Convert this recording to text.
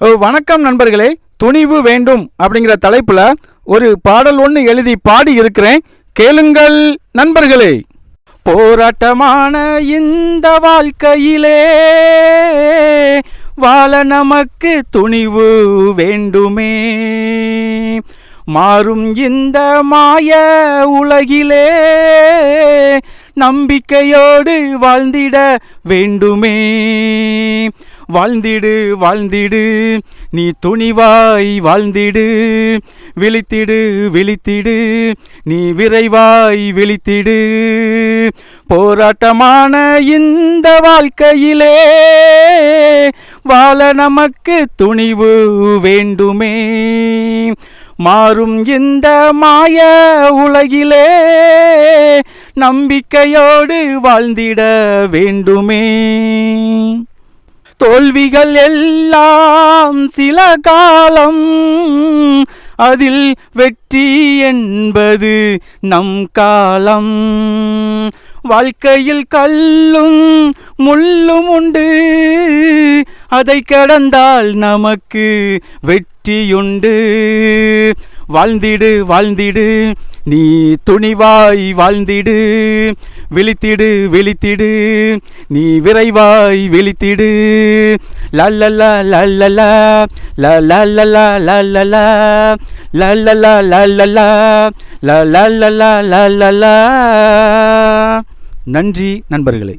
ஓ, வணக்கம் நண்பர்களே. துணிவு வேண்டும் அப்படிங்கிற தலைப்பில் ஒரு பாடல் ஒன்று எழுதி பாடி இருக்கிறேன். கேளுங்கள் நண்பர்களே. போராட்டமான இந்த வாழ்க்கையிலே வாழ நமக்கு துணிவு வேண்டுமே. மாறும் இந்த மாய உலகிலே நம்பிக்கையோடு வாழ்ந்திட வேண்டுமே. வாழ்ந்திடு வாழ்ந்திடு. நீ துணிவாய் வாழ்ந்திடு. விழித்திடு விழித்திடு. நீ விரைவாய் விழித்திடு. போராட்டமான இந்த வாழ்க்கையிலே வாழ நமக்கு துணிவு வேண்டுமே. மாறும் இந்த மாய உலகிலே நம்பிக்கையோடு வாழ்ந்திட வேண்டுமே. தோல்விகள் எல்லாம் சில காலம் அதில் வெற்றி என்பது நம் காலம். வாழ்க்கையில் கல்லும் முள்ளும் உண்டு அதை கடந்தால் நமக்கு வெற்றியுண்டு. வாழ்ந்திடு வாழ்ந்திடு நீ துணிவாய் வாழ்ந்திடு விழித்திடு விழித்திடு நீ விரைவாய் விழித்திடு லல்லலா லல்லலா லல்லலா லல்லலா லல்லலா லல்லலா லல்லலா லல்லலா நன்றி நண்பர்களே